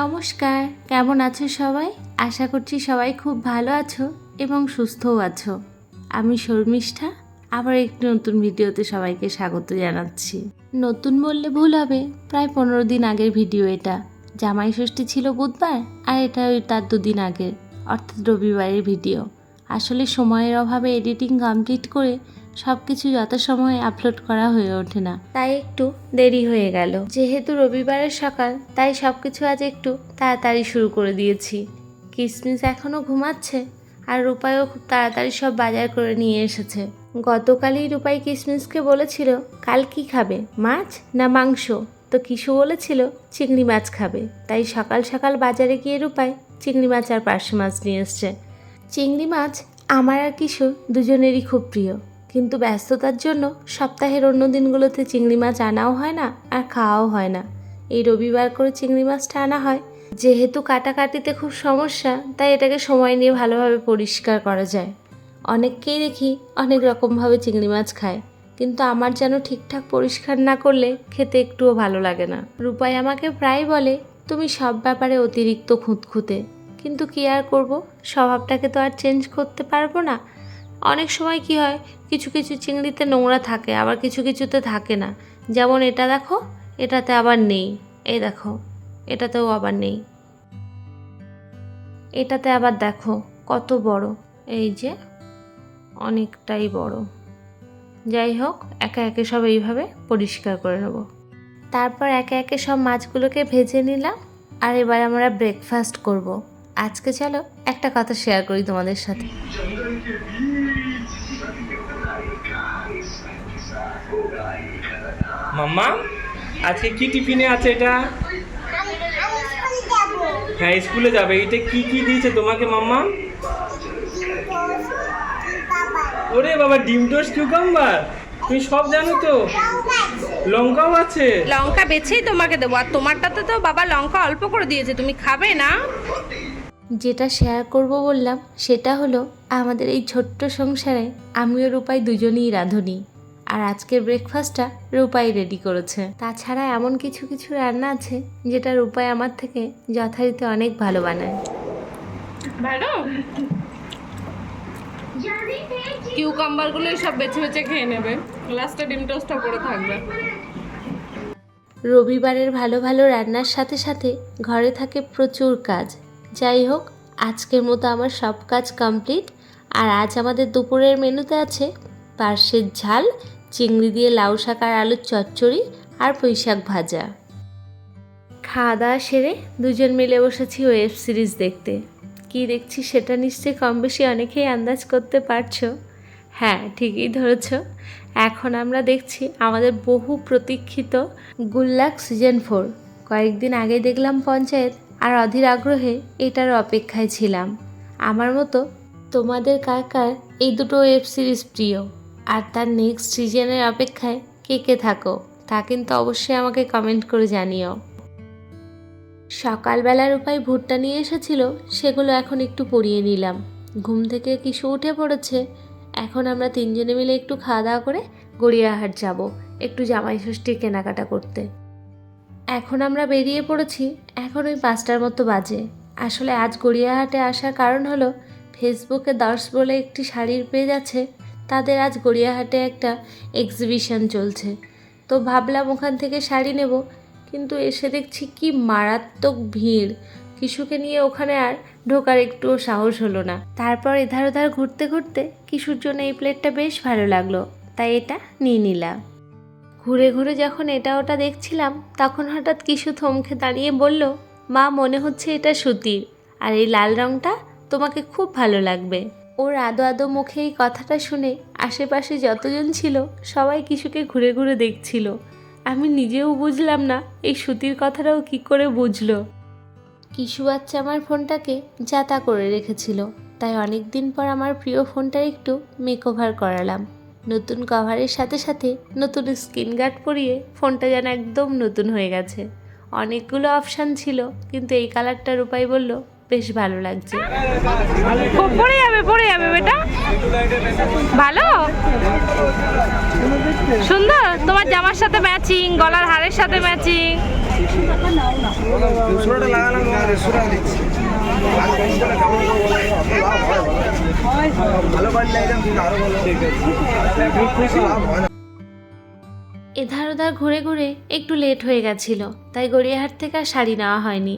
নমস্কার, কেমন আছো সবাই? আশা করছি সবাই খুব ভালো আছো এবং সুস্থও আছো। আমি শর্মিষ্ঠা, আবার একটি নতুন ভিডিওতে সবাইকে স্বাগত জানাচ্ছি। নতুন বললে ভুল হবে, প্রায় পনেরো দিন আগের ভিডিও এটা। জামাই ষষ্ঠী ছিল বুধবার, আর এটা ওই তার দুদিন আগের, অর্থাৎ রবিবারের ভিডিও। আসলে সময়ের অভাবে এডিটিং কমপ্লিট করে সব কিছু যথাসময়ে আপলোড করা হয়ে ওঠে না। তাই একটু দেরি হয়ে গেল। যেহেতু রবিবারের সকাল, তাই সব কিছু আজ একটু তাড়াতাড়ি শুরু করে দিয়েছি। কিসমিস এখনও ঘুমাচ্ছে আর রূপাইও খুব তাড়াতাড়ি সব বাজার করে নিয়ে এসেছে। গতকালই রূপাই কিসমিসকে বলেছিল, কাল কি খাবে, মাছ না মাংস? তো কিশু বলেছিল, চিংড়ি মাছ খাবে। তাই সকাল সকাল বাজারে গিয়ে রূপাই চিংড়ি মাছ আর পার্শে মাছ নিয়ে এসছে। চিংড়ি মাছ আমার আর কিশোর দুজনেরই খুব প্রিয়। কিন্তু ব্যস্ততার জন্য সপ্তাহের অন্য দিনগুলোতে চিংড়ি মাছ আনাও হয় না আর খাওয়াও হয় না। এই রবিবার করে চিংড়ি মাছটা আনা হয়। যেহেতু কাটাকাটিতে খুব সমস্যা, তাই এটাকে সময় নিয়ে ভালোভাবে পরিষ্কার করা যায়। অনেককেই দেখি অনেক রকমভাবে চিংড়ি মাছ খায়, কিন্তু আমার যেন ঠিকঠাক পরিষ্কার না করলে খেতে একটুও ভালো লাগে না। রূপাই আমাকে প্রায় বলে, তুমি সব ব্যাপারে অতিরিক্ত খুঁতখুঁতে। কিন্তু কি আর করব? স্বভাবটাকে তো আর চেঞ্জ করতে পারব না। অনেক সময় কি হয়, কিছু কিছু চিংড়িতে নোংরা থাকে, আবার কিছু কিছুতে থাকে না। যেমন এটা দেখো, এটাতে আবার নেই। এই দেখো, এটাতেও আবার নেই। এটাতে আবার দেখো, কত বড়। এই যে, অনেকটাই বড়। যাই হোক, একে একে সব এইভাবে পরিষ্কার করে নেব। তারপর একে একে সব মাছগুলোকে ভেজে নিলাম, আর এবার আমরা ব্রেকফাস্ট করব। আজকে চলো, একটা কথা শেয়ার করি তোমাদের সাথে। মাম্মা আজকে কি টিফিনে আছে এটা? হ্যাঁ স্কুলে যাবে। এটা কি কি দিয়েছে তোমাকে মাম্মা? ওরে বাবা ডিম টোস্ট কিউকাম্বার? তুমি সব জানো তো। লঙ্কাও আছে। লঙ্কা বেছেই তোমাকে দেবো। আর তোমারটাতে তো বাবা লঙ্কা অল্প করে দিয়েছে। তুমি খাবে না? যেটা শেয়ার করব বললাম সেটা হলো আমাদের এই ছোট্ট সংসারে আমিও রূপাই দুজনেই রাঁধুনি। আর আজকের ব্রেকফাস্টটা রূপাই রেডি করেছে। তাছাড়া এমন কিছু কিছু রান্না আছে যেটা রূপাই আমার থেকে যথারীতি অনেক ভালো বানায়। ভালো? কিউকাম্বারগুলো সব বেছে বেছে খেয়ে নেবে। লাস্টে ডিম টোস্টটা পড়ে থাকবে। রবিবারের ভালো ভালো রান্নার সাথে সাথে ঘরে থাকে প্রচুর কাজ। যাই হোক আজকের মতো আমার সব কাজ কমপ্লিট আর আজ আমাদের দুপুরের মেনুতে আছে পার্শ্বের ঝাল চিংড়ি দিয়ে লাউ শাক আর আলুর চচ্চড়ি আর পুঁইশাক ভাজা। খাওয়া দাওয়া সেরে দুজন মিলে বসেছি ওয়েব সিরিজ দেখতে। কি দেখছি সেটা নিশ্চয়ই কম বেশি অনেকেই আন্দাজ করতে পারছ। হ্যাঁ ঠিকই ধরেছ। এখন আমরা দেখছি আমাদের বহু প্রতীক্ষিত গুল্লাক সিজন ফোর। কয়েকদিন আগে দেখলাম পঞ্চায়েত আর অধীর আগ্রহে এটার অপেক্ষায় ছিলাম। আমার মতো তোমাদের কার কার এই দুটো ওয়েব সিরিজ প্রিয়? আর তার নেক্সট সিজনের অপেক্ষায় কে কে থাকো, তা কিন্তু অবশ্যই আমাকে কমেন্ট করে জানিও। সকালবেলার উপায় ভুট্টা নিয়ে এসেছিল, সেগুলো এখন একটু পরিয়ে নিলাম। ঘুম থেকে কিছু উঠে পড়েছে। এখন আমরা তিনজনে মিলে একটু খাওয়া দাওয়া করে গড়িয়াহাট যাব, একটু জামাই ষষ্ঠীর কেনাকাটা করতে। এখন আমরা বেরিয়ে পড়েছি, এখন ওই পাঁচটার মতো বাজে। আসলে আজ গড়িয়াহাটে আসার কারণ হলো ফেসবুকে দর্শ বলে একটি শাড়ির পেজ আছে তাদের আজ গড়িয়াহাটে একটা এক্সিবিশন চলছে। তো ভাবলাম ওখান থেকে শাড়ি নেব, কিন্তু এসে দেখছি কি মারাত্মক ভিড়। কিশুকে নিয়ে ওখানে আর ঢোকার একটুও সাহস হলো না। তারপর এধার ওধার ঘুরতে ঘুরতে কিশুর জন্য এই প্লেটটা বেশ ভালো লাগল। তাই এটা নিয়ে নিলাম। ঘুরে ঘুরে যখন এটা ওটা দেখছিলাম, তখন হঠাৎ কিশু থমকে দাঁড়িয়ে বলল, মা, মনে হচ্ছে এটা সুতির। আর এই লাল রঙটা তোমাকে খুব ভালো লাগবে। ওর আদো আদো মুখে এই কথাটা শুনে আশেপাশে যতজন ছিল সবাই কিশুকে ঘুরে ঘুরে দেখছিল। আমি নিজেও বুঝলাম না এই সুতির কথাটাও কি করে বুঝলো। কিশু বাচ্চা আমার ফোনটাকে যাতা করে রেখেছিল। তাই অনেক দিন পর আমার প্রিয় ফোনটা একটু মেকওভার করালাম। নতুন কভারের সাথে সাথে নতুন স্ক্রিন গার্ড পরিয়ে ফোনটা যেন একদম নতুন হয়ে গেছে। অনেকগুলো অপশান ছিল, কিন্তু এই কালারটার উপায় বলল বেশ ভালো লাগছে। খুব পড়ে যাবে পড়ে যাবে বেটা। ভালো? সুন্দর? তোমার জামার সাথে ম্যাচিং গলার হারের সাথে ম্যাচিং এধার ওধার ঘুরে ঘুরে একটু লেট হয়ে গেছিল তাই গড়িয়াহাট থেকে আর শাড়ি নেওয়া হয়নি।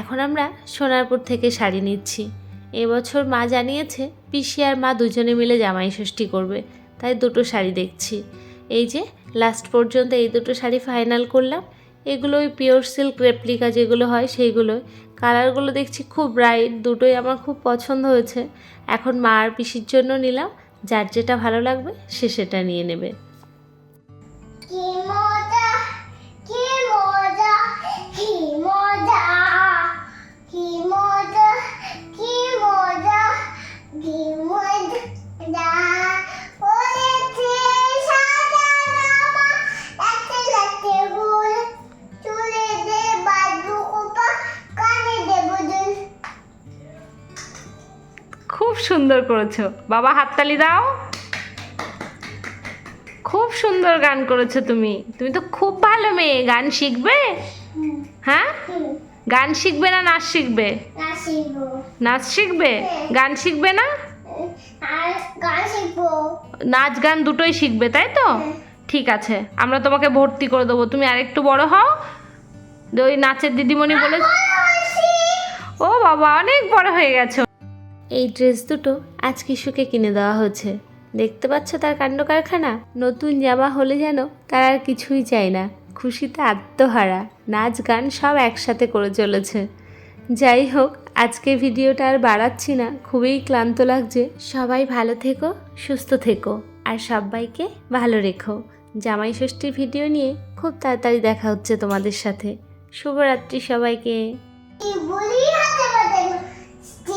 এখন আমরা সোনারপুর থেকে শাড়ি নিচ্ছি। এবছর মা জানিয়েছে, পিসি আর মা দুজনে মিলে জামাই ষষ্ঠী করবে, তাই দুটো শাড়ি দেখছি। এই যে লাস্ট পর্যন্ত এই দুটো শাড়ি ফাইনাল করলাম। এগুলো ওই পিওর সিল্ক রেপ্লিকা যেগুলো হয় সেইগুলোই। কালারগুলো দেখছি খুব ব্রাইট দুটোই আমার খুব পছন্দ হয়েছে। এখন মা আর পিসির জন্য নিলাম, যার যেটা ভালো লাগবে সে সেটা নিয়ে নেবে। কি মজা কি মজা কি মজা। সুন্দর করেছ। বাবা হাততালি দাও। খুব সুন্দর গান করেছ তুমি। তুমি তো খুব ভালো মেয়ে। গান শিখবে? হ্যাঁ? গান শিখবে না নাচ শিখবে? নাচ শিখবে? গান শিখবে না? আর গান শিখব নাচ গান দুটোই শিখবে তাই তো? ঠিক আছে আমরা তোমাকে ভর্তি করে দেবো। তুমি আরেকটু বড় হও। ওই নাচের দিদিমণি বলে ও বাবা অনেক বড় হয়ে গেছো। এই ড্রেস দুটো আজ কিশুকে কিনে দেওয়া হয়েছে। দেখতে পাচ্ছ তার কাণ্ড কারখানা? নতুন জামা হলে যেন তার আর কিছুই চাই না। খুশিতে আত্মহারা। নাচ গান সব একসাথে করে চলেছে। যাই হোক, আজকে ভিডিওটা আর বাড়াচ্ছি না। খুবই ক্লান্ত লাগছে। সবাই ভালো থেকো, সুস্থ থেকো, আর সবাইকে ভালো রেখো। জামাই ষষ্ঠীর ভিডিও নিয়ে খুব তাড়াতাড়ি দেখা হচ্ছে তোমাদের সাথে। শুভরাত্রি সবাইকে।